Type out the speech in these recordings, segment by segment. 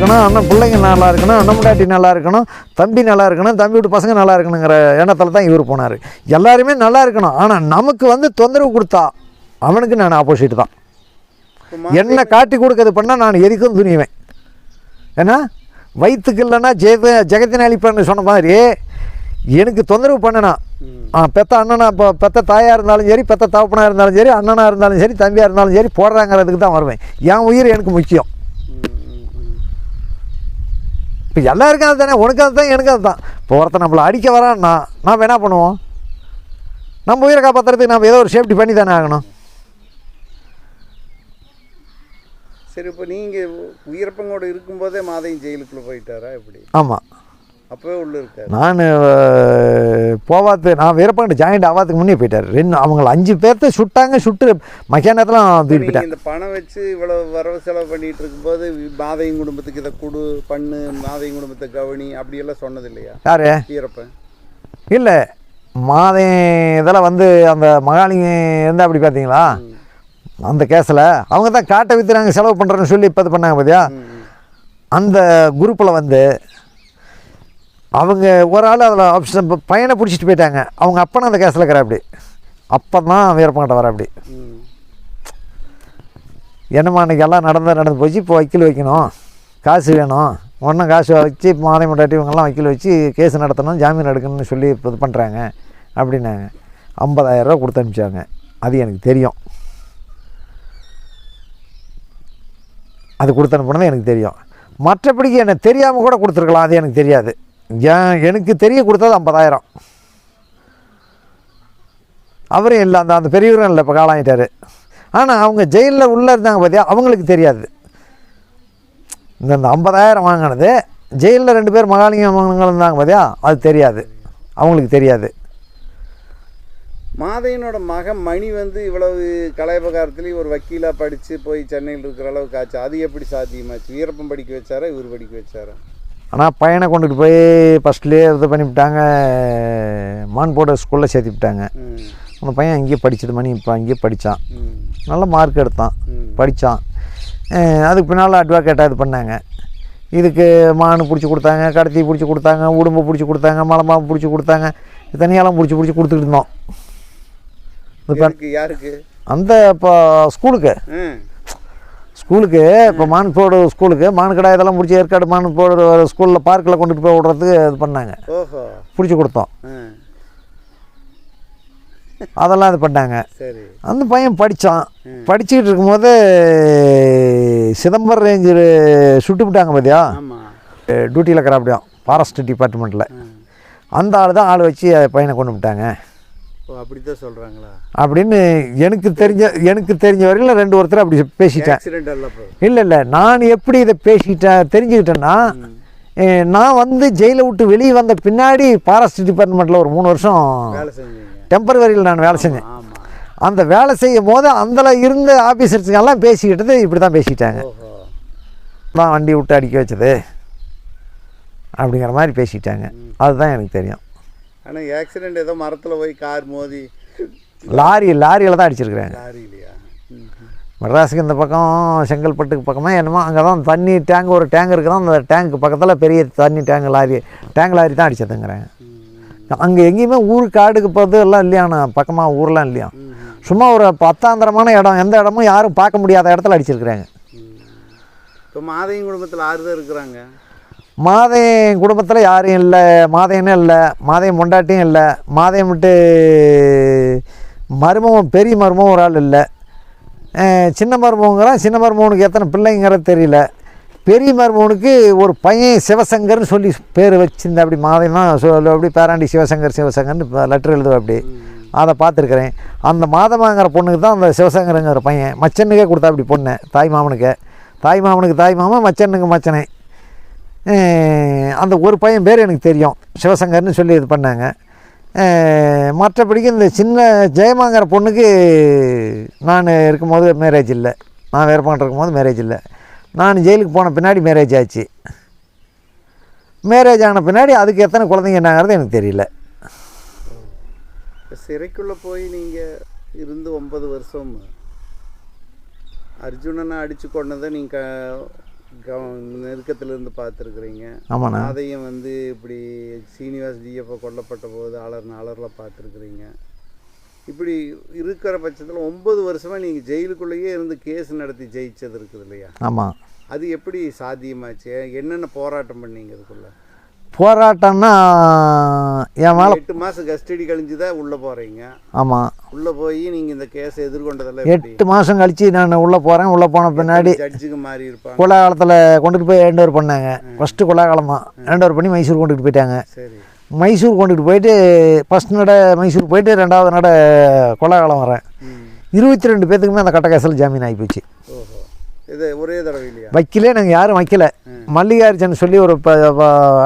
இருக்கணும் அண்ணன் பிள்ளைங்க நல்லா இருக்கணும் அண்ணன் முண்டாட்டி நல்லா இருக்கணும் தம்பி நல்லா இருக்கணும் தம்பி வீட்டு பசங்க நல்லா இருக்கணுங்கிற எண்ணத்தில் தான் இவர் போனார். எல்லாருமே நல்லா இருக்கணும் ஆனால் நமக்கு வந்து தொந்தரவு கொடுத்தா அவனுக்கு நான் ஆப்போசிட் தான். என்ன காட்டி கொடுக்கறது பண்ணால் நான் எதுக்கும் துணிவேன். ஏன்னா வயிற்றுக்கு இல்லைன்னா ஜெயத ஜெகத்தின் அழிப்பேன்னு சொன்ன மாதிரி எனக்கு தொந்தரவு பண்ணனா ஆ பெத்த அண்ணனா இப்போ பெத்த தாயாக இருந்தாலும் சரி பெத்த தகப்பனாக இருந்தாலும் சரி அண்ணனாக இருந்தாலும் சரி தம்பியாக இருந்தாலும் சரி போடுறாங்கிறதுக்கு தான் வருவேன். என் உயிர் எனக்கு முக்கியம். இப்போ எல்லாருக்கும் அது தானே உனக்கு அது தான் எனக்கு அது தான் இப்போ ஒருத்தன் நம்மளை அடிக்க வரான்னா நாம் என்ன பண்ணுவோம்? நம்ம உயிரை காப்பாற்றுறதுக்கு நம்ம ஏதோ ஒரு சேஃப்டி பண்ணி தானே ஆகணும். சரி இப்போ நீங்கள் உயிரப்பங்கோட இருக்கும்போதே மாதையும் ஜெயிலுக்குள்ளே போயிட்டாரா எப்படி? ஆமாம் அப்போவே உள்ளே இருக்காரு. நான் போவாத்து நான் வீரப்பாண்டி ஜாயிண்ட் ஆவாத்துக்கு முன்னே போயிட்டார். ரெண்டு அவங்கள அஞ்சு பேர்த்த சுட்டாங்க சுட்டு மக்கியானத்தில் நீங்கள் போயிட்டேன் இந்த பணம் வச்சு இவ்வளோ வரவு செலவு பண்ணிட்டு இருக்கும்போது மாதையும் குடும்பத்துக்கு இதை கொடு பண்ணு மாதையும் குடும்பத்தை கவனி அப்படியெல்லாம் சொன்னது இல்லையா யார்? வீரப்பன் இல்லை மாதம் இதெல்லாம் வந்து அந்த மகாலிங்க இருந்தால் அப்படி பார்த்தீங்களா அந்த கேஸில் அவங்க தான் காட்டை விற்று நாங்கள் செலவு பண்ணுறோன்னு சொல்லி இப்போ இது பண்ணாங்க பார்த்தியா. அந்த குரூப்பில் வந்து அவங்க ஒரு ஆள் அதில் ஆப்ஷன் பையனை பிடிச்சிட்டு போயிட்டாங்க. அவங்க அப்பனை அந்த கேஸில் இருக்கிற அப்படி. அப்போ தான் வீரப்பங்கிட்ட வர அப்படி. என்னம்மா அன்றைக்கி எல்லாம் நடந்து நடந்து போச்சு இப்போ வக்கீல் வைக்கணும். காசு வேணும். ஒன்றும் காசு வச்சு மாதை முட்டாட்டி இவங்கெல்லாம் வக்கீல் வச்சு கேஸ் நடத்தணும் ஜாமீன் எடுக்கணும்னு சொல்லி இப்போ இது பண்ணுறாங்க அப்படின்னாங்க. ஐம்பதாயிரரூவா கொடுத்து அனுப்பிச்சாங்க. அது எனக்கு தெரியும். அது கொடுத்து அனுப்புனது எனக்கு தெரியும். மற்றபடிக்கு எனக்கு தெரியாமல் கூட கொடுத்துருக்கலாம் அது எனக்கு தெரியாது. எனக்கு தெரிய கொடுத்தது ஐம்பதாயிரம். அவரும் இல்லை அந்த அந்த பெரியவரும் இல்லை இப்போ காலாயிட்டார். ஆனால் அவங்க ஜெயிலில் உள்ளே இருந்தாங்க பார்த்தியா அவங்களுக்கு தெரியாது. இந்த இந்த ஐம்பதாயிரம் வாங்கினது ஜெயிலில் ரெண்டு பேர் மகாலிங்கம் மகன்கள் இருந்தாங்க பார்த்தியா அது தெரியாது. அவங்களுக்கு தெரியாது. மாதையனோட மகன் மணி வந்து இவ்வளவு கலைபகாரத்துலேயும் ஒரு வக்கீலாக படித்து போய் சென்னையில் இருக்கிற அளவுக்கு ஆச்சு. அது எப்படி சாத்தியமாச்சு? வீரப்பம் படிக்க வச்சாரா இவர் படிக்க வச்சாரா? ஆனால் பையனை கொண்டுட்டு போய் ஃபஸ்ட்லேயே இது பண்ணிவிட்டாங்க மான்போட ஸ்கூலில் சேர்த்து விட்டாங்க. அந்த பையன் அங்கேயே படிச்சது மணி இப்போ அங்கேயே படித்தான் நல்ல மார்க் எடுத்தான். படித்தான் அதுக்கு பின்னால் அட்வொகேட்டாக இது பண்ணாங்க. இதுக்கு மானு பிடிச்சி கொடுத்தாங்க கடத்தி பிடிச்சி கொடுத்தாங்க உடும்பு பிடிச்சி கொடுத்தாங்க மலமாவு பிடிச்சி கொடுத்தாங்க. தனியாலாம் பிடிச்சி பிடிச்சி கொடுத்துக்கிட்டு இருந்தோம். யாருக்கு? அந்த இப்போ ஸ்கூலுக்கு ஸ்கூலுக்கு இப்போ மான்போடு ஸ்கூலுக்கு மானுக்கடா இதெல்லாம் முடிச்சு ஏற்காடு மான்போடு ஸ்கூலில் பார்க்கில் கொண்டுட்டு போய் விட்றதுக்கு இது பண்ணாங்க. பிடிச்சி கொடுத்தோம். அதெல்லாம் இது பண்ணாங்க. அந்த பையன் படித்தான் படிச்சுக்கிட்டு இருக்கும்போது சிதம்பரம் ரேஞ்சர் சுட்டு விட்டாங்க பார்த்தியா டியூட்டியில் இருக்கிற அப்படியும் ஃபாரஸ்ட் டிபார்ட்மெண்ட்டில் அந்த ஆள் தான் ஆள் வச்சு பையனை கொண்டு விட்டாங்க. அப்படி தான் சொல்கிறாங்களா அப்படின்னு எனக்கு தெரிஞ்ச எனக்கு தெரிஞ்ச வரையிலும் ரெண்டு ஒருத்தர் அப்படி பேசிட்டேன். இல்லை இல்லை நான் எப்படி இதை பேசிட்டேன் தெரிஞ்சுக்கிட்டேன்னா நான் வந்து ஜெயிலை விட்டு வெளியே வந்த பின்னாடி ஃபாரஸ்ட் டிபார்ட்மெண்ட்டில் ஒரு மூணு வருஷம் டெம்பரவரியில் நான் வேலை செஞ்சேன். அந்த வேலை செய்யும் போது அதில் இருந்த ஆஃபீஸர்ஸுங்கெல்லாம் பேசிக்கிட்டது இப்படி தான் பேசிட்டாங்க தான் வண்டி விட்டு அடிக்க வச்சது அப்படிங்கிற மாதிரி பேசிட்டாங்க. அதுதான் எனக்கு தெரியும். ஆனால் ஆக்சிடென்ட் ஏதோ மரத்தில் போய் கார் மோதி லாரி லாரியில் தான் அடிச்சிருக்கிறாங்க லாரி இல்லையா ம் ம். மெட்ராஸுக்கு இந்த பக்கம் செங்கல்பட்டுக்கு பக்கமாக என்னமோ அங்கே தான் தண்ணி டேங்க் ஒரு டேங்க் இருக்குதான் அந்த டேங்க்கு பக்கத்தில் பெரிய தண்ணி டேங்க் லாரி டேங்க் லாரி தான் அடிச்சதுங்கிறாங்க அங்கே எங்கேயுமே ஊர் காடுக்கு போகிறது எல்லாம் இல்லையாண்ணா பக்கமாக ஊர்லாம் இல்லையா. சும்மா ஒரு பத்தாந்திரமான இடம் எந்த இடமும் யாரும் பார்க்க முடியாத இடத்துல அடிச்சிருக்கிறாங்க. இப்போ மாதையும் குடும்பத்தில் ஆறு தான் இருக்கிறாங்க. மாதையன் குடும்பத்தில் யாரும் இல்லை மாதையனும் இல்லை மாதையன் பொண்டாட்டியும் இல்லை மாதையன் விட்டு மருமகம் பெரிய மருமகம் ஒரு ஆள் இல்லை. சின்ன மருமகங்கிறான் சின்ன மருமகனுக்கு எத்தனை பிள்ளைங்கிறது தெரியல. பெரிய மருமகனுக்கு ஒரு பையன் சிவசங்கர்னு சொல்லி பேர் வச்சிருந்த அப்படி மாதையன் சொல்ல அப்படி பேராண்டி சிவசங்கர் சிவசங்கர்னு லெட்டர் எழுதுவ அப்படி அதை பார்த்துருக்குறேன். அந்த மாதமாங்கிற பொண்ணுக்கு தான் அந்த சிவசங்கருங்கிற பையன். மச்சனுக்கே கொடுத்தா அப்படி பொண்ணு தாய் மாமனுக்கு. தாய் மாமனுக்கு தாய் மாமன் மச்சனுக்கு மச்சனே. அந்த ஒரு பையன் பேர் எனக்கு தெரியும். சிவசங்கர்னு சொல்லி இது பண்ணாங்க. மற்றபடிக்கு இந்த சின்ன ஜெயமாங்கிற பொண்ணுக்கு நான் இருக்கும்போது மேரேஜ் இல்லை. நான் வேறு பண்ணிட்டு இருக்கும்போது மேரேஜ் இல்லை. நான் ஜெயிலுக்கு போன பின்னாடி மேரேஜ் ஆச்சு. மேரேஜ் ஆன பின்னாடி அதுக்கு எத்தனை குழந்தைங்க என்னங்கிறது எனக்கு தெரியல. இப்போ சிறைக்குள்ளே போய் நீங்கள் இருந்து ஒன்பது வருஷம். அர்ஜுனனை அடித்து கொண்டதை நீங்கள் நெருக்கத்துல இருந்து பார்த்துருக்குறீங்க. ஆமாண்ணா. அதையும் வந்து இப்படி சீனிவாஸ் ஜிஎஃப்பை கொல்லப்பட்ட போது அலர் அலரில் பார்த்துருக்குறீங்க. இப்படி இருக்கிற பட்சத்தில் ஒன்பது வருஷமாக நீங்கள் ஜெயிலுக்குள்ளேயே இருந்து கேஸ் நடத்தி ஜெயிச்சது இருக்குது இல்லையா? ஆமாம் அது எப்படி சாத்தியமாச்சு? என்னென்ன போராட்டம் பண்ணீங்க அதுக்குள்ள போராட்டம்னா என் மேலே எட்டு மாதம் கஸ்டடி கழிஞ்சு தான் உள்ளே போகிறீங்க ஆமாம் உள்ளே போய் நீங்கள் இந்த கேஸை எதிர்கொண்டதெல்லாம் எப்படி? எட்டு மாதம் கழித்து நான் உள்ளே போகிறேன் உள்ளே போன பின்னாடி ஜட்ஜுக்கு மாறி இருப்பாங்க? கோலாகாலத்தில் கொண்டுட்டு போய் ஹேண்ட் ஓவர் பண்ணாங்க. ஃபஸ்ட்டு கோலாகாலம் தான். ஹேண்ட் ஓவர் பண்ணி மைசூர் கொண்டுட்டு போயிட்டாங்க. சரி. மைசூர் கொண்டுட்டு போயிட்டு ஃபஸ்ட் நட மைசூர் போயிட்டு ரெண்டாவது நட கோலாகாலம் வரேன். இருபத்தி ரெண்டு பேத்துக்குமே அந்த கட்ட கேஸில் ஜாமீன் ஆகி போச்சு. இது ஒரே தடவை இல்லையா வைக்கலே நாங்கள் யாரும் வைக்கல. மல்லிகார்ஜுன் சொல்லி ஒரு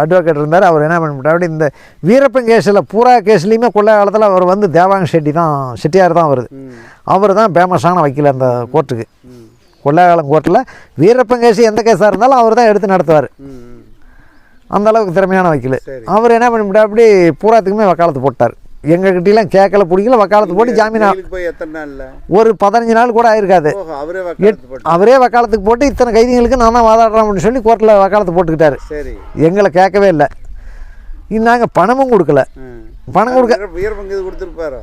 அட்வொகேட் இருந்தார். அவர் என்ன பண்ணிவிட்டார் அப்படி இந்த வீரப்பன் கேஸில் பூரா கேஸ்லேயுமே கொள்ளை காலத்தில் அவர் வந்து தேவாங்க ஷெட்டி தான் செட்டியார் தான் வருது அவர் தான் ஃபேமஸான வக்கீல் அந்த கோர்ட்டுக்கு. கொள்ளைக்காலம் கோர்ட்டில் வீரப்பன் கேஸ் எந்த கேஸாக இருந்தாலும் அவர் தான் எடுத்து நடத்துவார். ம் ம். அந்த அளவுக்கு திறமையான வக்கீல். அவர் என்ன பண்ணிவிட்டா அப்படி பூராத்துக்குமே வக்காலத்து போட்டார். எங்ககிட்டலாம் கேட்கல பிடிக்கல வக்காலத்து போட்டு ஜாமீன் ஒரு பதினஞ்சு நாள் கூட ஆயிருக்காது. அவரே வக்காலத்துக்கு போட்டு இத்தனை கைதிகளுக்கு நான் தான் வாதாடுறேன் அப்படின்னு சொல்லி கோர்ட்டில் வக்காலத்து போட்டுக்கிட்டாரு. எங்களை கேட்கவே இல்லை. நாங்கள் பணமும் கொடுக்கல. பணம் கொடுக்க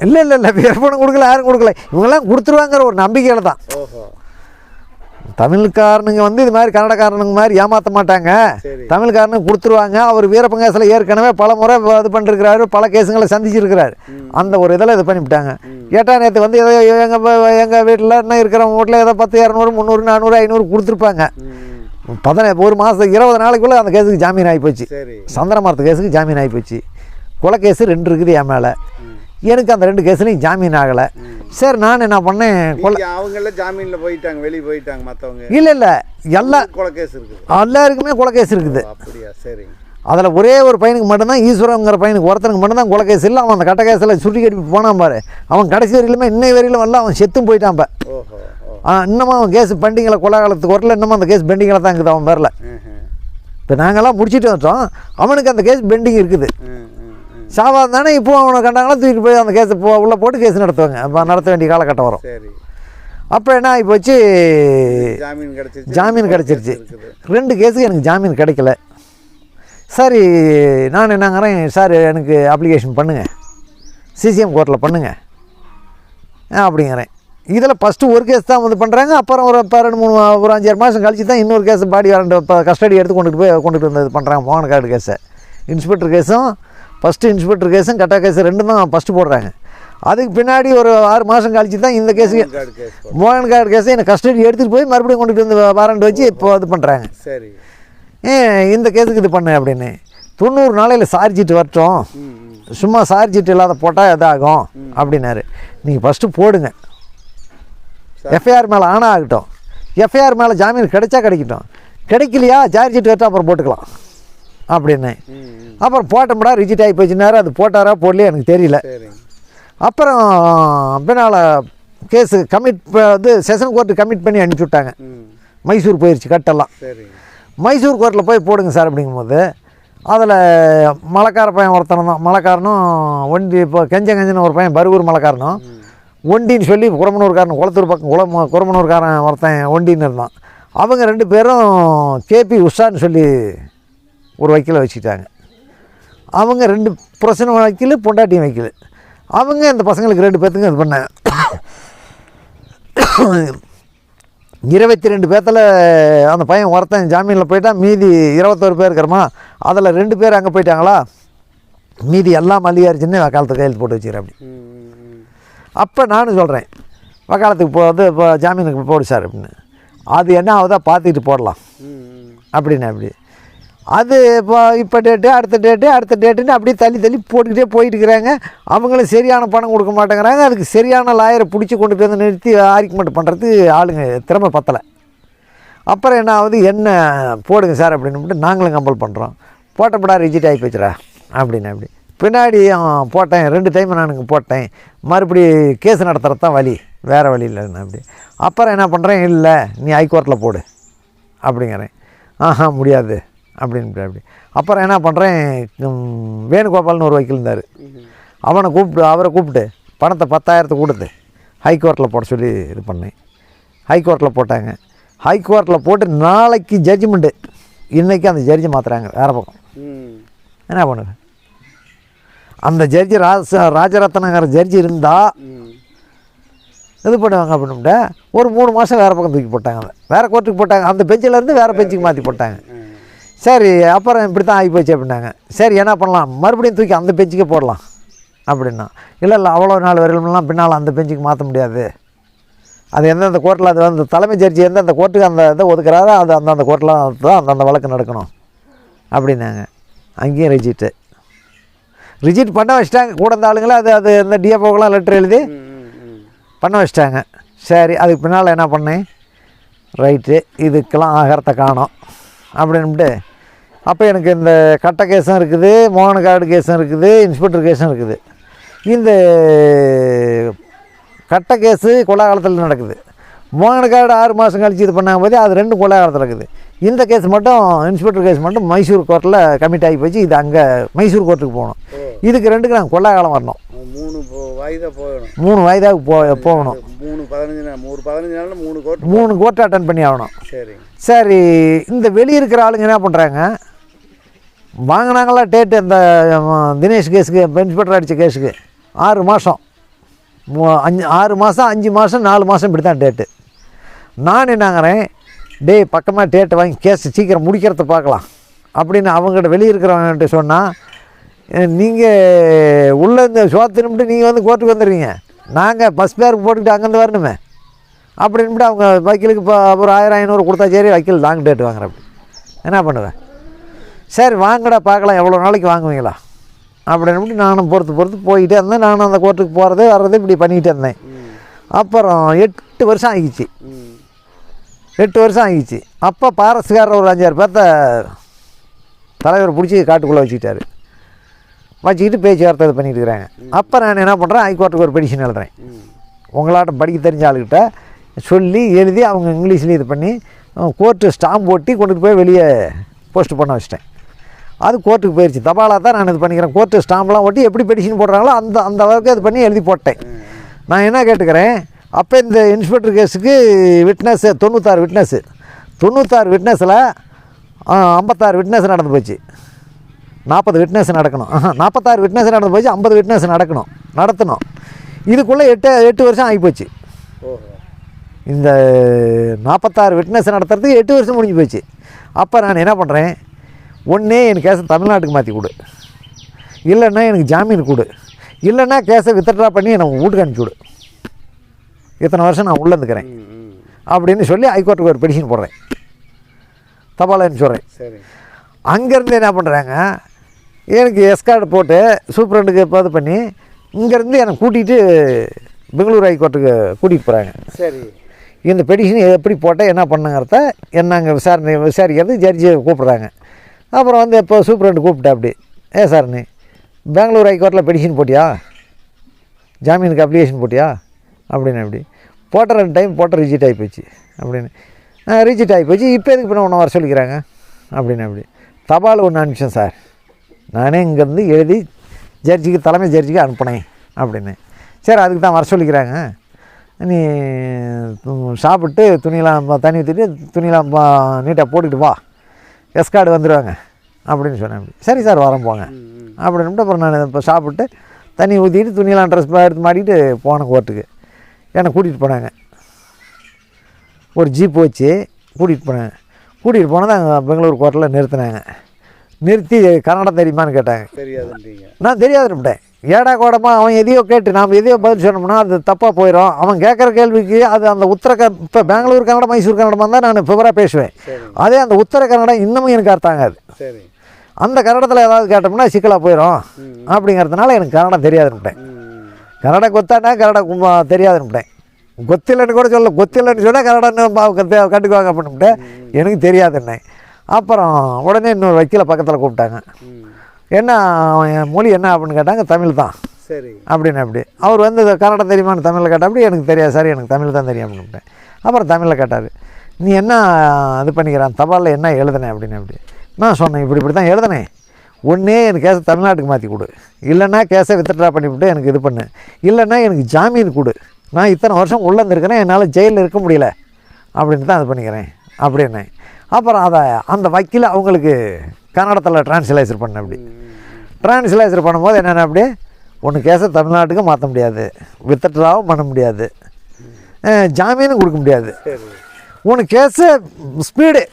இல்லை இல்லை இல்லை. வேறு பணம் கொடுக்கல யாரும் கொடுக்கல. இவங்கெல்லாம் கொடுத்துருவாங்கிற ஒரு நம்பிக்கையில் தான். தமிழ்காரனுங்க வந்து இது மாதிரி கன்னடக்காரனுங்க மாதிரி ஏமாற்ற மாட்டாங்க. தமிழ்காரனுக்கு கொடுத்துருவாங்க. அவர் வீரப்பங்கேசில் ஏற்கனவே பல முறை இது பண்ணிருக்கிறாரு பல கேஸுங்களை சந்திச்சிருக்கிறாரு. அந்த ஒரு இதில் இது பண்ணிவிட்டாங்க. ஏட்டா நேற்று வந்து ஏதோ எங்கள் எங்கள் வீட்டில் என்ன இருக்கிறவங்க வீட்டில் ஏதோ பத்து இரநூறு முந்நூறு நானூறு ஐநூறு கொடுத்துருப்பாங்க. பதினே ஒரு மாதம் இருபது நாளைக்குள்ளே அந்த கேஸுக்கு ஜாமீன் ஆகி போச்சு. சரி. சந்திர மரத்து கேஸுக்கு ஜாமீன் ஆகி போச்சு. கொலை கேஸு ரெண்டு இருக்குது என் மேலே. எனக்கு அந்த ரெண்டு கேஸ்லையும் ஜாமீன் ஆகலை. சரி நான் என்ன பண்ணேன்? கொலை அவங்கள ஜாமீன்ல போயிட்டாங்க வெளியே போயிட்டாங்க மத்தவங்க. இல்லை இல்லை. எல்லா கொலை கேஸ் இருக்குது. எல்லாருக்குமே கொலை கேஸ் இருக்குது. அப்படியா? சரி அதில் ஒரே ஒரு பையனுக்கு மட்டும்தான் ஈஸ்வரங்கிற பையனுக்கு ஒருத்தனுக்கு மட்டும்தான் கொலை கேஸ் இல்லை. அவன் அந்த கட்ட கேஸில் சுட்டி கட்டி போனான் பாரு. அவன் கடைசி வரையிலுமே இன்னை வரையிலும் வரல அவன் செத்தும் போயிட்டான் இன்னமும் அவன் கேஸ் பெண்டிங்கில் கொலாகாலத்துக்கு வரல இன்னமும் அந்த கேஸ் பெண்டிங்கில் தான் இருக்குது அவன் பேரில் ம்ஹும். இப்போ நாங்கள்லாம் முடிச்சிட்டு வந்துட்டோம். அவனுக்கு அந்த கேஸ் பெண்டிங் இருக்குது. ம், ம், ம். சாவான் தானே இப்போ அவனை கண்டாங்களா? தூக்கிட்டு போய் அந்த கேஸை போ உள்ளே போட்டு கேஸ் நடத்துவாங்க. அப்போ நடத்த வேண்டிய காலகட்டம் வரும். சரி. அப்போ என்ன ஆகி போச்சு? ஜாமீன் கிடைச்சிருச்சு. ஜாமீன். ரெண்டு கேஸுக்கு எனக்கு ஜாமீன் கிடைக்கல. சரி நான் என்னங்கிறேன் சார் எனக்கு அப்ளிகேஷன் பண்ணுங்கள் சிசிஎம் கோர்ட்டில் பண்ணுங்கள் அப்படிங்கிறேன். இதில் ஃபஸ்ட்டு ஒரு கேஸ் தான் வந்து பண்ணுறாங்க அப்புறம் ஒரு இப்போ ரெண்டு மூணு ஒரு அஞ்சாறு மாதம் கழிச்சு தான் இன்னொரு கேஸ் பாடி வாரண்ட் இப்போ கஸ்டடி எடுத்து கொண்டுட்டு போய் கொண்டுட்டு வந்து பண்ணுறாங்க மோகன் கார்டு கேஸை இன்ஸ்பெக்டர் கேஸும் ஃபஸ்ட்டு இன்ஸ்பெக்டர் கேஸும் கட்டா கேஸ் ரெண்டும் தான் ஃபஸ்ட்டு போடுறாங்க. அதுக்கு பின்னாடி ஒரு ஆறு மாதம் கழிச்சு தான் இந்த கேஸுக்கு மோகன் கார்டு கேஸ் போடு. மோகன் கார்டு கேஸை எனக்கு கஸ்டடி எடுத்துகிட்டு போய் மறுபடியும் கொண்டுட்டு வந்து வாரண்ட் வச்சு இப்போ இது பண்ணுறாங்க சரி. ஏன் இந்த கேஸுக்கு இது பண்ணு அப்படின்னு? தொண்ணூறு நாளையில் சார்ஜிட்டு வரட்டும். சும்மா சார்ஜிட்டு இல்லாத போட்டால் இதாகும் அப்படின்னாரு. நீங்கள் ஃபஸ்ட்டு போடுங்க. எஃப்ஐஆர் மேலே ஆனா ஆகட்டும். எஃப்ஐஆர் மேலே ஜாமீன் கிடைச்சா கிடைக்கட்டும். கிடைக்கலையா சார்ஜிட்டு வரட்டும் அப்புறம் போட்டுக்கலாம். அப்படின்னு. அப்புறம் போட்டோம்டா ரிஜிட் ஆகி போச்சுனாரு அது போட்டாரா போடலையா எனக்கு தெரியல. அப்புறம் பின்னால் கேஸு கமிட் இது செஷன் கோர்ட்டு கமிட் பண்ணி அனுப்பிச்சி விட்டாங்க. மைசூர் போயிடுச்சு கட்டெல்லாம் சரி மைசூர் கோர்ட்டில் போய் போடுங்க சார் அப்படிங்கும்போது அதில் மலைக்கார பையன் ஒருத்தனம் தான். மலைக்காரனும் ஒண்டி இப்போ கெஞ்ச கெஞ்சன்னு ஒரு பையன் பருகூர் மலைக்காரனும். ஒண்டின்னு சொல்லி குரமனூர்காரன் குளத்தூர் பக்கம் குளம குரமனூர்காரன் ஒருத்தன் ஒண்டின்னு இருந்தான். அவங்க ரெண்டு பேரும் கேபி உஷான்னு சொல்லி ஒரு வக்கீலை வச்சுக்கிட்டாங்க அவங்க ரெண்டு பிரச்சனை வக்கீல் பொண்டாட்டியும் வக்கீல். அவங்க இந்த பசங்களுக்கு ரெண்டு பேர்த்துக்கும் இது பண்ணாங்க இருபத்தி ரெண்டு பேர்த்தில் அந்த பையன் ஒருத்தன் ஜாமீனில் போயிட்டான் மீதி இருபத்தோரு பேர் இருக்கிறோமா அதில் ரெண்டு பேர் அங்கே போயிட்டாங்களா? மீதி எல்லாம் மல்லிகாரிச்சுன்னு வக்காலத்து கையெழுத்து போட்டு வச்சுக்கிறேன் அப்படி. அப்போ நானும் சொல்கிறேன் வக்காலத்துக்கு போ வந்து இப்போ ஜாமீனுக்கு போடு சார் அப்படின்னு. அது என்ன ஆகுதோ பார்த்துக்கிட்டு போடலாம். அப்படின்னு அப்படி. அது இப்போ இப்போ டேட்டு அடுத்த டேட்டு அடுத்த டேட்டுன்னு அப்படியே தள்ளி தள்ளி போட்டுக்கிட்டே போயிட்டு இருக்கிறாங்க. அவங்களும் சரியான பணம் கொடுக்க மாட்டேங்கிறாங்க. அதுக்கு சரியான லாயரை பிடிச்சி கொண்டு போய் வந்து நிறுத்தி ஆர்குமெண்ட் பண்ணுறது ஆளுங்க திறமை பத்தலை. அப்புறம் என்ன ஆகுது? என்ன போடுங்க சார் அப்படின்னு நாங்களும் கம்பல் பண்ணுறோம் போட்டப்படா ரிஜிட் ஆகி போச்சுரா அப்படின்னு அப்படி. பின்னாடி போட்டேன். ரெண்டு டைம் நானுங்க போட்டேன். மறுபடி கேஸ் நடத்துகிறது தான் வழி. வேறு வழி இல்லைன்னு அப்படி. அப்புறம் என்ன பண்ணுறேன் இல்லை நீ ஹைகோர்ட்டில் போடு அப்படிங்கிறேன். ஆஹா முடியாது. அப்படின்னு அப்படி. அப்புறம் என்ன பண்ணுறேன் வேணுகோபால்னு ஒரு வக்கீல் இருந்தார். அவனை கூப்பிட்டு அவரை கூப்பிட்டு பணத்தை பத்தாயிரத்தை கொடுத்து ஹைகோர்ட்டில் போட சொல்லி இது பண்ணேன். ஹைகோர்ட்டில் போட்டாங்க. ஹைகோர்ட்டில் போட்டு நாளைக்கு ஜட்ஜ்மெண்ட்டு இன்றைக்கி அந்த ஜட்ஜி மாற்றுறாங்க வேறு பக்கம். என்ன பண்ணுங்க? அந்த ஜட்ஜி ராஜ ராஜரத்னங்கிற ஜட்ஜி இருந்தால் இது பண்ணுவாங்க அப்படின்ட்டு ஒரு மூணு மாதம் வேறு பக்கம் தூக்கி போட்டாங்க அதை வேறு கோர்ட்டுக்கு போட்டாங்க. அந்த பெஞ்சிலேருந்து வேறு பெஞ்சுக்கு மாற்றி போட்டாங்க. சரி அப்புறம் இப்படி தான் ஆகிப்போச்சு அப்படின்னாங்க. சரி என்ன பண்ணலாம்? மறுபடியும் தூக்கி அந்த பெஞ்சுக்கே போடலாம் அப்படின்னா. இல்லை இல்லை அவ்வளோ நாள் வரையிலும்லாம் பின்னால் அந்த பெஞ்சுக்கு மாற்ற முடியாது. அது எந்தெந்த கோர்ட்டில் அது வந்து தலைமை ஜட்ஜி எந்தெந்த கோர்ட்டுக்கு அந்த இதை ஒதுக்குறாரோ அது அந்தந்த கோர்ட்டில் தான் அந்தந்த வழக்கு நடக்கணும் அப்படின்னாங்க. அங்கேயும் ரிஜிட்டு. ரிஜிட் பண்ண வச்சிட்டாங்க. கூட இந்த ஆளுங்களே அது அது இந்த டிஎஃப்ஓக்கெலாம் லெட்டர் எழுதி பண்ண வச்சிட்டாங்க. சரி அதுக்கு பின்னால் என்ன பண்ணேன்? ரைட்டு இதுக்கெல்லாம் ஆகாரத்தை காணோம் அப்படின்ட்டு அப்போ எனக்கு இந்த கட்ட கேஸும் இருக்குது மோகன கார்டு கேஸும் இருக்குது இன்ஸ்பெக்டர் கேஸும் இருக்குது. இந்த கட்ட கேஸு கொலாகாலத்தில் நடக்குது. மோகன கார்டு ஆறு மாதம் கழிச்சு இது பண்ணாங்க போது அது ரெண்டும் கொலாகாலத்தில் இருக்குது. இந்த கேஸ் மட்டும் இன்ஸ்பெக்டர் கேஸ் மட்டும் மைசூர் கோர்ட்டில் கமிட் ஆகி போச்சு இது அங்கே மைசூர் கோர்ட்டுக்கு போகணும். இதுக்கு ரெண்டுக்கு நாங்கள் கொல்லாகாலம் வரணும். மூணு வாய்தா போயிடும் மூணு வயதாவுக்கு போ போகணும். மூணு பதினஞ்சு நாள் மூணு பதினஞ்சு நாள்ல மூணு கோட் மூணு கோர்ட் அட்டன் பண்ணி ஆகணும். சரி சரி இந்த வெளியே இருக்கிற ஆளுங்க என்ன பண்ணுறாங்க வாங்கினாங்களா டேட்டு இந்த தினேஷ் கேஸுக்கு இன்ஸ்பெக்டர் அடித்த கேஸுக்கு. ஆறு மாதம் அஞ்சு ஆறு மாதம் அஞ்சு மாதம் நாலு மாதம் இப்படி தான் டேட்டு. நான் என்னங்கிறேன் டேய் பக்கமாக டேட்டை வாங்கி கேஸ் சீக்கிரம் முடிக்கிறத பார்க்கலாம். அப்படின்னு அவங்ககிட்ட வெளியிருக்கிறவங்ககிட்ட சொன்னால் நீங்கள் உள்ளே இந்த சோத்தினுட்டு நீங்கள் வந்து கோர்ட்டுக்கு வந்துடுறீங்க. நாங்கள் பஸ் பேருக்கு போட்டுக்கிட்டு அங்கேருந்து வரணுமே. அப்படின்ட்டு அவங்க வக்கீலுக்கு இப்போ ஒரு ஆயிரம் ஐநூறு கொடுத்தா சரி வக்கீல் லாங் டேட் வாங்குறேன் அப்படி என்ன பண்ணுவேன்? சரி வாங்கடா பார்க்கலாம் எவ்வளோ நாளைக்கு வாங்குவீங்களா? அப்படின்னு நானும் பொறுத்து பொறுத்து போயிட்டே இருந்தேன். நானும் அந்த கோர்ட்டுக்கு போகிறது வர்றது இப்படி பண்ணிகிட்டே இருந்தேன். அப்புறம் எட்டு வருஷம் ஆகிச்சு. எட்டு வருஷம் ஆகிச்சு. அப்போ பாரஸ்காரர் ஒரு அஞ்சாறு பேர்த்த தலைவர் பிடிச்சி காட்டுக்குள்ளே வச்சுக்கிட்டாரு. வச்சுக்கிட்டு பேச்சுவார்த்தை இது பண்ணிட்டு இருக்கிறாங்க. அப்போ நான் என்ன பண்ணுறேன் ஹைகோர்ட்டுக்கு ஒரு பெடிஷன் எழுதுறேன். ம். உங்களாட்ட படிக்க தெரிஞ்ச ஆளுகிட்ட சொல்லி எழுதி அவங்க இங்கிலீஷ்லேயே இது பண்ணி கோர்ட்டு ஸ்டாம்ப் ஒட்டி கொண்டுட்டு போய் வெளியே போஸ்ட் பண்ண வச்சிட்டேன். அது கோர்ட்டுக்கு போயிடுச்சு தபாலாக தான் நான் இது பண்ணிக்கிறேன். கோர்ட்டு ஸ்டாம்ப்லாம் ஒட்டி எப்படி பெடிஷன் போடுறாங்களோ அந்த அந்த அளவுக்கு இது பண்ணி எழுதி போட்டேன். நான் என்ன கேட்டுக்கிறேன்? அப்போ இந்த இன்ஸ்பெக்டர் கேஸுக்கு விட்னஸ் தொண்ணூத்தாறு விட்னஸ்ஸு தொண்ணூத்தாறு விட்னஸில் ஐம்பத்தாறு விட்னஸ் நடந்து போச்சு. நாற்பது விட்னஸ் நடக்கணும். நாற்பத்தாறு விட்னஸ் நடந்து போச்சு ஐம்பது விட்னஸ் நடக்கணும். நடத்தணும். இதுக்குள்ளே எட்டு எட்டு வருஷம் ஆகிப்போச்சு இந்த நாற்பத்தாறு விட்னஸ் நடத்துறதுக்கு எட்டு வருஷம் முடிஞ்சு போச்சு. அப்போ நான் என்ன பண்ணுறேன் ஒன்றே என் கேஸை தமிழ்நாட்டுக்கு மாற்றி கொடு. இல்லைன்னா எனக்கு ஜாமீன் கொடு. இல்லைன்னா கேஸை வித்ட்ரா பண்ணி எனக்கு வீட்டுக்கு அனுப்பிச்சி விடு. இத்தனை வருஷம் நான் உள்ளே இருந்துக்கிறேன். அப்படின்னு சொல்லி ஹைகோர்ட்டுக்கு ஒரு பெடிஷன் போடுறேன். தபால் அனுப்பிச்சுட்றேன் சரி. அங்கேருந்து என்ன பண்ணுறாங்க எனக்கு எஸ்கார்டு போட்டு சூப்பரண்டுக்கு இது பண்ணி இங்கேருந்து என்னை கூட்டிகிட்டு பெங்களூர் ஹைகோர்ட்டுக்கு கூட்டிகிட்டு போகிறாங்க சரி. இந்த பெடிஷன் எப்படி போட்டால் என்ன பண்ணுங்கிறத என்ன அங்கே விசாரணை விசாரிக்கிறது ஜட்ஜியை கூப்பிட்றாங்க. அப்புறம் வந்து இப்போ சூப்பரண்டு கூப்பிட்டா அப்படி. ஏ சார் நீ பெங்களூர் ஹைகோர்ட்டில் பெடிஷன் போட்டியா? ஜாமீனுக்கு அப்ளிகேஷன் போட்டியா? அப்படின்னு அப்படி. போட்ட ரெண்டு டைம் போட்ட ரிஜெக்ட் ஆகி போச்சு. அப்படின்னு. ரிஜெக்ட் ஆகி போச்சு. இப்போ எதுக்கு பின்ன ஒன்று வர சொல்லிக்கிறாங்க? அப்படின்னு அப்படி. தபால் ஒன்று அனுப்பிச்சேன் சார். நானே இங்கேருந்து எழுதி ஜட்ஜிக்கு தலைமை ஜட்ஜிக்கு அனுப்பினேன் அப்படின்னு. சரி அதுக்கு தான் வர சொல்லிக்கிறாங்க. நீ சாப்பிட்டு துணியெல்லாம் தண்ணி ஊற்றிட்டு துணியெல்லாம் நீட்டாக போட்டுக்கிட்டு வா. எஸ்கார்டு வந்துடுவாங்க அப்படின்னு சொன்னேன். சரி சார் வரேன் போங்க. அப்படின்ட்டு அப்புறம் நான் இப்போ சாப்பிட்டு தண்ணி ஊற்றிட்டு துணியெல்லாம் ட்ரெஸ் எடுத்து மாட்டிட்டு போனேன் கோர்ட்டுக்கு. என்னை கூட்டிகிட்டு போனாங்க. ஒரு ஜீப் வச்சு கூட்டிகிட்டு போனாங்க கூட்டிகிட்டு போனது அங்கே பெங்களூர் கோர்ட்டில் நிறுத்தினாங்க. நிறுத்தி கன்னடம் தெரியுமான்னு கேட்டாங்க. தெரியாதுன்றீங்க. நான் தெரியாதுன்னுட்டேன். ஏடா கோடமாக அவன் எதையோ கேட்டு நாம் எதையோ பதில் சொன்னோம்னா அது தப்பாக போயிடும் அவன் கேட்குற கேள்விக்கு அது அந்த உத்தர க இப்போ பெங்களூர் கன்னடம் மைசூர் கன்னடமாக தான் நான் ஃபிவராக பேசுவேன். அதே அந்த உத்தர கன்னடம் இன்னமும் எனக்கு அர்த்தாங்காது அந்த கன்னடத்தில் ஏதாவது கேட்டோம்னா சிக்கலாக போயிடும் அப்படிங்கிறதுனால எனக்கு கன்னடம் தெரியாதுன்னுட்டேன் ம். கன்னடம் கொத்தாண்டா கன்னடம் கும்ப தெரியாதுன்னுட்டேன் கொத்தில்லைன்னு கூட சொல்ல கொத்தில்லைன்னு சொன்னால் கன்னடன்னு கட்டுக்குவாங்க அப்படின்ட்டு எனக்கு தெரியாதுன்னேன். அப்புறம் உடனே இன்னொரு வக்கீலை பக்கத்தில் கூப்பிட்டாங்க. என்ன அவன் என் மொழி என்ன அப்படின்னு கேட்டாங்க தமிழ் தான். சரி. அப்படின்னு அப்படி. அவர் வந்து கன்னடம் தெரியுமான்னு தமிழில் கேட்டால் அப்படி எனக்கு தெரியாது சார் எனக்கு தமிழ் தான் தெரியும் அப்படின்ட்டேன் அப்புறம் தமிழில் கேட்டார் நீ என்ன இது பண்ணிக்கிறான்? தபாலில் என்ன எழுதுனேன் அப்படின்னு அப்படி. நான் சொன்னேன் இப்படி இப்படி தான் எழுதுனேன் ஒன்றே எனக்கு கேஸை தமிழ்நாட்டுக்கு மாற்றி கொடு. இல்லைன்னா கேஸை வித்ட்ரா பண்ணிவிட்டு எனக்கு இது பண்ணு. இல்லைன்னா எனக்கு ஜாமீன் கொடு. நான் இத்தனை வருஷம் உள்ளே இருந்திருக்கிறேன் என்னால் ஜெயிலில் இருக்க முடியல. அப்படின்னு தான் இது பண்ணிக்கிறேன். அப்படின்னு அப்புறம் அதை அந்த வக்கீல் அவங்களுக்கு கன்னடத்தில் டிரான்ஸ்லேஷன் பண்ண அப்படி. டிரான்ஸ்லேஷன் பண்ணும்போது என்னென்ன அப்படி? ஒன்று கேஸை தமிழ்நாட்டுக்கு மாற்ற முடியாது. வித்தட்ராவும் பண்ண முடியாது. ஜாமீனும் கொடுக்க முடியாது. உனக்கு கேஸு ஸ்பீடு.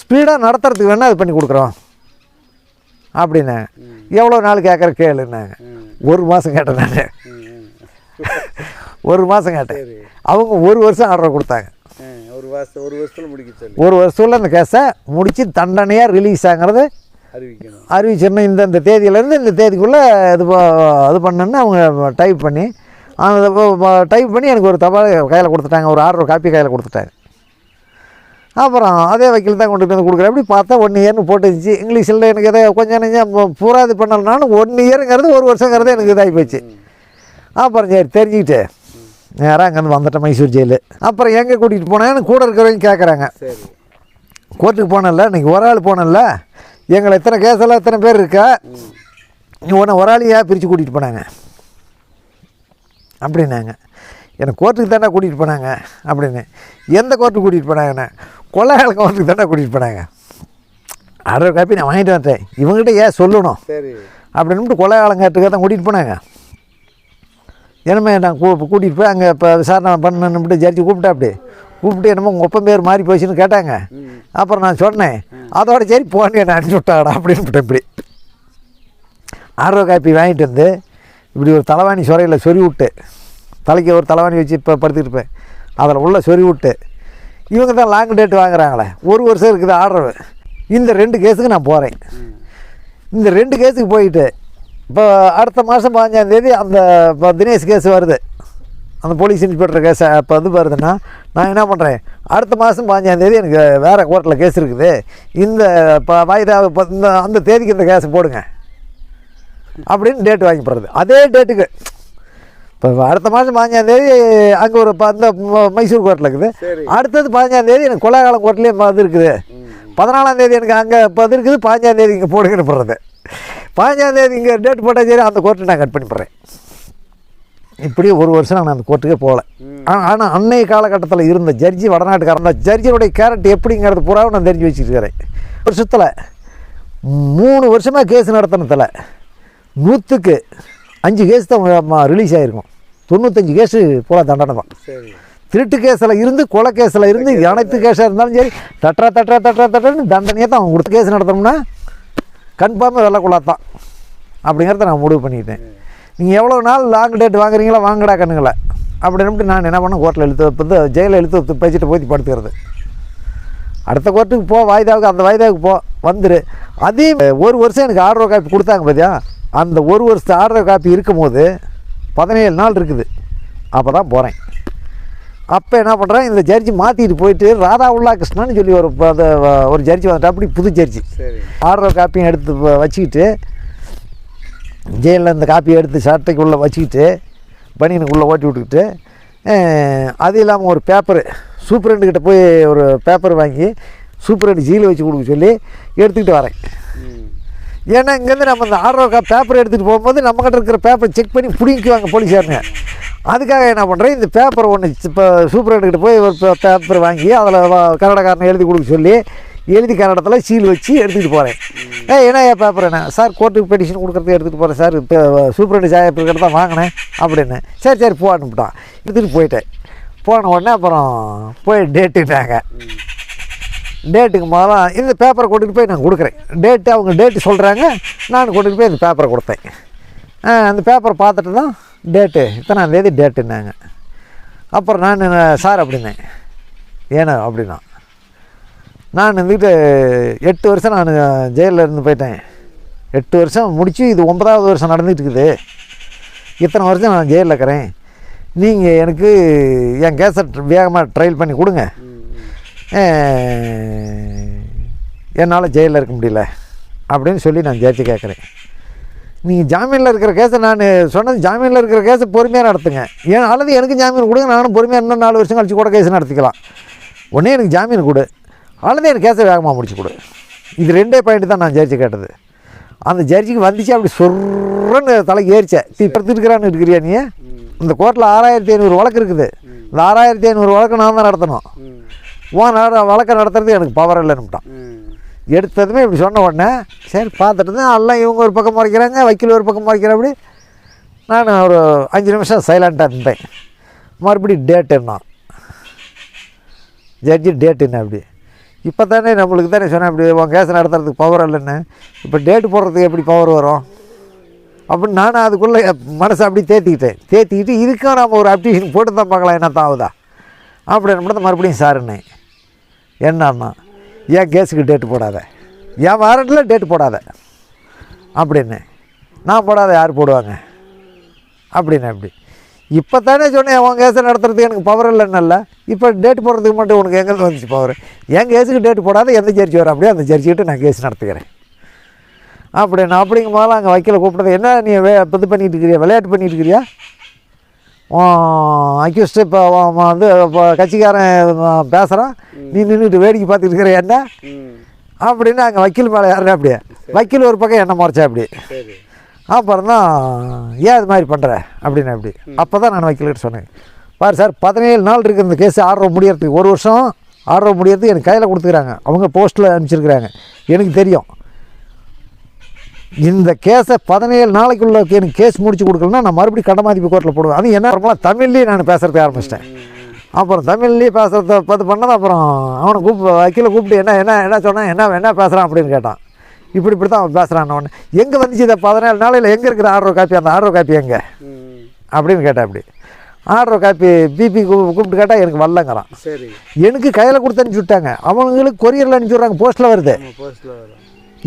ஸ்பீடாக நடத்துறதுக்கு வேணால் இது பண்ணி கொடுக்குறோம். அப்படின்னு. எவ்வளோ நாள் கேட்குற கேளுன்னாங்க ஒரு மாதம் கேட்டேன் நான். ஒரு மாதம் கேட்டேன். அவங்க ஒரு வருஷம் ஆர்டர் கொடுத்தாங்க. ஒரு வருஷம் ஒரு வருஷத்தில் முடிக்க சொல்லி. ஒரு வருஷத்தில் அந்த கேஸை முடித்து தண்டனையாக ரிலீஸ் ஆகிறது அறிவிக்கணும். அறிவிச்சிடணும் இந்த இந்த தேதியிலேருந்து இந்த தேதிக்குள்ளே இது இது பண்ணணுன்னு அவங்க டைப் பண்ணி அந்த டைப் பண்ணி எனக்கு ஒரு தபால் கையில் கொடுத்துட்டாங்க. ஒரு ஆர்டர் காப்பி கையில் கொடுத்துட்டாங்க அப்புறம் அதே வக்கீல் தான் கொண்டு வந்து கொடுக்குறேன் அப்படி பார்த்தா ஒன் இயர்னு போட்டுருந்துச்சு. இங்கிலீஷில் எனக்கு எதை கொஞ்சம் நெஞ்சம் பூரா இது பண்ணலனாலும் ஒன் இயருங்கிறது ஒரு வருஷங்கிறது எனக்கு இதாகி போச்சு. அப்புறம் சரி தெரிஞ்சுக்கிட்டு நேராக அங்கேருந்து வந்துட்டேன் மைசூர் ஜெயிலு. அப்புறம் எங்கே கூட்டிகிட்டு போனேன்னு கூட இருக்கிறவங்க கேட்குறாங்க கோர்ட்டுக்கு போனல இன்னைக்கு ஒரு ஆள் போனல எங்களை எத்தனை கேஸெல்லாம் எத்தனை பேர் இருக்கா? நீ உன்னை ஒரு ஆளையா பிரித்து கூட்டிகிட்டு போனாங்க. அப்படின்னாங்க. என்னை கோர்ட்டுக்கு தானே கூட்டிகிட்டு போனாங்க. அப்படின்னு. எந்த கோர்ட்டுக்கு கூட்டிகிட்டு போனாங்கண்ணே கொள்ளையாள கோர்ட்டுக்கு தானே கூட்டிகிட்டு போனாங்க. ஆர்டர் காப்பி நான் வாங்கிட்டு வந்துட்டேன். இவங்ககிட்ட ஏன் சொல்லணும்? சரி. அப்படின்ட்டு கொள்ளையாளங்காட்டுக்கு தான் கூட்டிகிட்டு போனாங்க. என்னமே நான் கூ கூட்டிகிட்டு போய் அங்கே இப்போ விசாரணை பண்ணணும்ட்டு ஜட்ஜி கூப்பிட்டா அப்படி கூப்பிட்டு என்னமோ உங்கள் ஒப்பம் பேர் மாறி போச்சுன்னு கேட்டாங்க. அப்புறம் நான் சொன்னேன். அதோட சரி போன்னு நான் அனுப்பிச்சி விட்டாடா அப்படின்னு இப்படி. ஆர்வ காப்பி வாங்கிட்டு வந்து இப்படி ஒரு தலைவாணி சுரையில் சொறி விட்டு தலைக்கு ஒரு தலைவாணி வச்சு இப்போ படுத்துட்டு இருப்பேன். அதில் உள்ள சொறி விட்டு இவங்க தான் லாங் டேட் வாங்குறாங்களே. ஒரு வருஷம் இருக்குது ஆர்டர். இந்த ரெண்டு கேஸுக்கு நான் போகிறேன் இந்த ரெண்டு கேஸுக்கு போயிட்டு இப்போ அடுத்த மாதம் பாஞ்சாந்தேதி அந்த இப்போ தினேஷ் கேஸ் வருது. அந்த போலீஸ் இன்ஸ்பெக்டர் கேஸ் இப்போ இது வருதுன்னா நான் என்ன பண்ணுறேன் அடுத்த மாதம் பாஞ்சாந்தேதி எனக்கு வேறு கோர்ட்டில் கேஸ் இருக்குது. இந்த இப்போ வாய்தா இப்போ இந்த அந்த தேதிக்கு இந்த கேஸ் போடுங்க. அப்படின்னு டேட் வாங்கி போடுறது அதே டேட்டுக்கு இப்போ அடுத்த மாதம் பாஞ்சாந்தேதி அங்கே ஒரு இப்போ அந்த மைசூர் கோர்ட்டில் இருக்குது. அடுத்தது பாஞ்சாந்தேதி எனக்கு கொள்ளாகாலம் கோர்ட்லேயும் இது இருக்குது. ம். பதினாலாம் தேதி எனக்கு அங்கே இப்போ இருக்குது. பாஞ்சாம் தேதி இங்கே போடுங்கன்னு போடுறது. பாஞ்சாம் தேதி இங்கே டேட் போட்டால் சரி அந்த கோர்ட்டை நான் கட் பண்ணி போடுறேன் இப்படி ஒரு வருஷம் நான் அந்த கோர்ட்டுக்கே போகல. ஆனால் அன்னைய காலகட்டத்தில் இருந்த ஜட்ஜி வடநாட்டுக்காரன் அந்த ஜட்ஜியோடைய கேரக்ட் எப்படிங்கிறது பூராவும் நான் தெரிஞ்சு வச்சுருக்கிறேன் வருஷத்தில் மூணு வருஷமாக கேஸ் நடத்தினதில் நூற்றுக்கு அஞ்சு கேஸ் தான் ரிலீஸ் ஆகிருக்கும் தொண்ணூத்தஞ்சு கேஸு பூரா தண்டனை தான் திருட்டு கேஸில் இருந்து கொலை கேஸில் இருந்து அனைத்து கேஸாக இருந்தாலும் சரி தட்டுறா தட்டுறா தட்டுறா தட்டுறன்னு தண்டனையை தான் அவங்க கொடுத்த கேஸ் நடத்தணும்னா கன்ஃபார்மாக வெள்ளக்குள்ளா தான் அப்படிங்கிறத நான் முடிவு பண்ணிக்கிட்டேன் நீங்கள் எவ்வளோ நாள் லாங் டேட் வாங்குறீங்களா வாங்கடா கண்ணுங்களை. அப்படின்ட்டு நான் என்ன பண்ணேன்? கோர்ட்டில் எழுத்து வைப்பது ஜெயிலில் எழுத்து பேசிட்டு போய் படுத்துக்கிறது. அடுத்த கோர்ட்டுக்கு போ வாய்தாவுக்கு அந்த வாய்தாவுக்கு போ வந்துரு. அதையும் ஒரு வருஷம் எனக்கு ஆர்டர் காப்பி கொடுத்தாங்க பார்த்தியா அந்த ஒரு வருஷத்து ஆர்டர் காப்பி இருக்கும்போது பதினேழு நாள் இருக்குது. அப்போ தான் போகிறேன் அப்போ என்ன பண்ணுறேன் இந்த ஜட்ஜி மாற்றிட்டு போயிட்டு ராதா உல்லா கிருஷ்ணன் சொல்லி ஒரு அந்த ஒரு ஜட்ஜி வந்துட்டு அப்படி புது சரி. ஆர்டர் காப்பியும் எடுத்து வச்சுக்கிட்டு ஜெயிலில் இந்த காப்பியை எடுத்து சட்டைக்குள்ளே வச்சுக்கிட்டு பனியனுக்குள்ளே ஓட்டி விட்டுக்கிட்டு அது இல்லாமல் ஒரு பேப்பரு சூப்பரண்டுக்கிட்ட போய் ஒரு பேப்பர் வாங்கி சூப்பரண்டு ஜீல வச்சு கொடுக்க சொல்லி எடுத்துக்கிட்டு வரேன். ஏன்னா இங்கேருந்து நம்ம இந்த ஆர்டர் கா பேப்பர் எடுத்துகிட்டு போகும்போது நம்மக்கிட்ட இருக்கிற பேப்பரை செக் பண்ணி பிடிக்குவாங்க போலீஸாருங்க அதுக்காக என்ன பண்ணுறேன் இந்த பேப்பர் ஒன்று இப்போ சூப்பரண்டுக்கிட்ட போய் ஒரு பேப்பர் வாங்கி அதில் கன்னடக்காரனை எழுதி கொடுக்க சொல்லி எழுதி கன்னடத்தில் சீல் வச்சு எடுத்துக்கிட்டு போகிறேன் ஏ என்ன பேப்பர் என்ன? சார் கோர்ட்டுக்கு பெட்டிஷன் கொடுக்குறதுக்கு எடுத்துகிட்டு போகிறேன் சார். இப்போ சூப்பரண்டு சாய பேப்பர் தான் வாங்கினேன் அப்படின்னு. சரி சரி போ அனுப்பிட்டான். எடுத்துகிட்டு போயிட்டேன். போன உடனே அப்புறம் போய் டேட்டுட்டாங்க டேட்டுக்கு முதல்ல இந்த பேப்பரை கொண்டுட்டு போய் நான் கொடுக்குறேன். டேட்டு அவங்க டேட்டு சொல்கிறாங்க நான் கொண்டுட்டு போய் இந்த பேப்பரை கொடுத்தேன். அந்த பேப்பரை பார்த்துட்டு தான் டேட்டு இத்தனாம் தேதி டேட்டுன்னாங்க அப்புறம் நான் சார் அப்படின்னேன். ஏன்னா அப்படின்னா. நான் இருந்துக்கிட்டு எட்டு வருஷம் நான் ஜெயிலில் இருந்து போயிட்டேன். எட்டு வருஷம் முடித்து இது ஒன்பதாவது வருஷம் நடந்துட்டு இருக்குது. இத்தனை வருஷம் நான் ஜெயிலில் இருக்கிறேன். நீங்கள் எனக்கு என் கேஸை வேகமாக ட்ரையல் பண்ணி கொடுங்க. என்னால் ஜெயிலில் இருக்க முடியல. அப்படின்னு சொல்லி நான் ஜட்ஜி கேட்குறேன் நீங்கள் ஜாமீனில் இருக்கிற கேஸை நான் சொன்னது ஜாமீனில் இருக்கிற கேஸை பொறுமையாக நடத்துங்க. ஏன் அல்லது எனக்கு ஜாமீன் கொடுங்க நானும் பொறுமையாக இன்னும் நாலு வருஷம் கழிச்சு கூட கேஸ் நடத்திக்கலாம். ஒன்றே எனக்கு ஜாமீன் கொடு. அல்லது எனக்கு கேஸை வேகமாக முடிச்சு கொடு. இது ரெண்டே பாயிண்ட் தான் நான் ஜட்ஜி கேட்டது. அந்த ஜட்ஜிக்கு வந்துச்சு அப்படி சொல்றன்னு தலைக்கு ஏறிச்சேன் தீ படுத்துருக்கிறான்னு இருக்கிறியா நீ? இந்த கோர்ட்டில் ஆறாயிரத்தி ஐநூறு வழக்கு இருக்குது. இந்த ஆறாயிரத்தி ஐநூறு வழக்கு நான் தான் நடத்தணும். உன் நட வழக்கம் நடத்துறது எனக்கு பவர் இல்லைன்னுட்டான் எடுத்ததுமே இப்படி சொன்ன உடனே சரி பார்த்துட்டு தான் எல்லாம் இவங்க ஒரு பக்கம் முறைக்கிறாங்க வக்கீல் ஒரு பக்கம் மறைக்கிறபடி நான் ஒரு அஞ்சு நிமிஷம் சைலண்ட்டாக இருந்தேன். மறுபடி டேட் என்ன? ஜட்ஜி டேட் என்ன அப்படி? இப்போ தானே நம்மளுக்கு தானே சொன்னேன் அப்படி உன் கேஸ் நடத்துறதுக்கு பவர் இல்லைன்னு. இப்போ டேட்டு போடுறதுக்கு எப்படி பவர் வரும்? அப்படின்னு நானும் அதுக்குள்ளே மனசை அப்படி தேத்திக்கிட்டேன். தேத்திக்கிட்டு இதுக்கும் நம்ம ஒரு அப்ளிகேஷன் போட்டு தான் பார்க்கலாம் என்ன தான் ஆகுதா? அப்படின்னு மட்டும் மறுபடியும் சாருன்னேன் என்னன்னா ஏன் கேஸுக்கு டேட்டு போடாத? என் வாரண்டில் டேட்டு போடாத? அப்படின்னு. நான் போடாத யார் போடுவாங்க? அப்படின்னு அப்படி. இப்போ தானே சொன்னேன் உன் கேஸை நடத்துறதுக்கு எனக்கு பவர் இல்லைன்னல்ல இப்போ டேட் போடுறதுக்கு மட்டும் உனக்கு எங்கே வந்துச்சு பவர் என் கேஸுக்கு டேட் போடாத எந்த ஜெர்ச்சி வர அப்படியே அந்த ஜெர்ச்சிக்கிட்ட நான் கேஸ் நடத்துக்கிறேன் அப்படின்னு அப்படிங்கும் போதெல்லாம் அங்கே வக்கீல கூப்பிட்டது என்ன நீ வே இது பண்ணிகிட்டு இருக்கிறியா? விளையாட்டு பண்ணிகிட்டு இருக்கிறியா? அக்யூஸ்ட் இப்போ வந்து இப்போ கட்சிக்காரன் பேசுகிறான் நீ நின்றுட்டு வேடிக்கை பார்த்துட்டு இருக்கிற என்ன? அப்படின்னு அங்கே வக்கீல் மேலே யாருன்னா அப்படியே. வக்கீல் ஒரு பக்கம் என்ன முறைச்சா அப்படி. அப்புறம் தான் ஏன் இது மாதிரி பண்ணுற அப்படின்னு அப்படி. அப்போ தான் நான் வக்கீல்கிட்ட சொன்னேன். பாரு சார் பதினேழு நாள் இருக்குது இந்த கேஸ் ஆர்டர் முடியறதுக்கு. ஒரு வருஷம் ஆர்டர் முடியறதுக்கு எனக்கு கையில் கொடுத்துக்கிறாங்க. அவங்க போஸ்ட்டில் அனுப்பிச்சிருக்கிறாங்க. எனக்கு தெரியும். இந்த கேஸை பதினேழு நாளைக்குள்ள எனக்கு கேஸ் முடிச்சு கொடுக்கலன்னா நான் மறுபடியும் கடமாதிப்பு கோர்ட்டில் போடுவேன். அது என்ன தமிழ்லேயே நான் பேசுறதுக்கு ஆரம்பிச்சிட்டேன். அப்புறம் தமிழ்லேயே பேசுகிறத பார்த்து பண்ணது அப்புறம் அவனை கூப்பிட்டு வக்கீலை கூப்பிட்டு என்ன என்ன என்ன சொன்னான் என்ன என்ன பேசுகிறான் அப்படின்னு கேட்டான். இப்படி இப்படி தான் அவன் பேசுகிறான் அவன். எங்கே வந்துச்சு இந்த பதினேழு நாளையில்? எங்கே இருக்கிற ஆர்டர் காப்பி? அந்த ஆர்டர் காப்பி எங்கே? அப்படின்னு கேட்டேன் அப்படி. ஆர்டர் காப்பி பிபி கூப்பிட்டு கேட்டால் எனக்கு வரலங்கிறான் சரி. எனக்கு கையில் கொடுத்து அனுப்பிச்சி விட்டாங்க. அவங்களுக்கு கொரியரில் அனுப்பிச்சி விட்றாங்க. போஸ்ட்டில் வருது.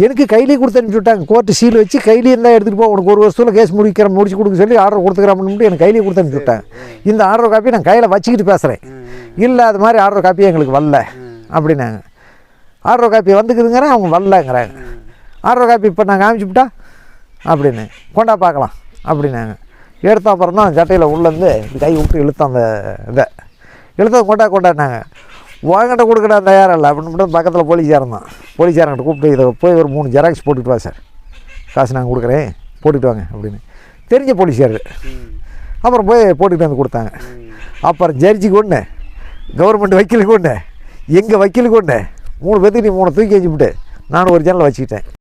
எனக்கு கையிலேயே கொடுத்து அனுப்பிச்சி விட்டாங்க கோர்ட்டு சீல் வச்சு கையிலேயே இருந்தால் எடுத்துகிட்டு போ. உனக்கு ஒரு வருஷத்தில் கேஸ் முடிக்கிற முடிச்சு கொடுக்க சொல்லி ஆர்டர் கொடுத்துக்கிறேன் எனக்கு கையிலேயே கொடுத்து அனுப்பிச்சி விட்டாங்க இந்த ஆர்டர் காப்பி நான் கையில் வச்சுக்கிட்டு பேசுகிறேன் இல்லை அது மாதிரி ஆர்டர் காப்பி எங்களுக்கு வரல. அப்படின்னாங்க. ஆர்டர் காப்பி வந்துக்குதுங்கிறேன் அவங்க வரலங்கிறாங்க. ஆர்டர் காப்பி இப்போ நான் காமிச்சுவிட்டா அப்படின்னு. கொண்டா பார்க்கலாம். அப்படின்னாங்க. எடுத்த அப்புறம் தான் சட்டையில் உள்ளேருந்து கை விட்டு இழுத்தான் அந்த இதை. இழுத்த கொண்டா கொண்டாடினாங்க. உங்ககிட்ட கொடுக்கடா தயாரில்லை. இல்லை அப்படின்னு பக்கத்தில் போலீஸ்காரன் தான். போலீஸ்காரங்கிட்ட கூப்பிட்டு இதை போய் ஒரு மூணு ஜெராக்ஸ் போட்டுட்டு வா சார். காசு நாங்கள் கொடுக்குறேன். போட்டுட்டு வாங்க அப்படின்னு. தெரிஞ்ச போலீஸார் அப்புறம் போய் போட்டுட்டு வந்து கொடுத்தாங்க. அப்புறம் ஜட்ஜிக்கு ஒன்று கவர்மெண்ட் வக்கீலுக்கு ஒன்று எங்கள் வக்கீலுக்கு ஒன்று மூணு பேர்த்துக்கு நீ மூணு தூக்கி வச்சுவிட்டு நான் ஒரு ஜன்னல் வச்சுக்கிட்டேன்.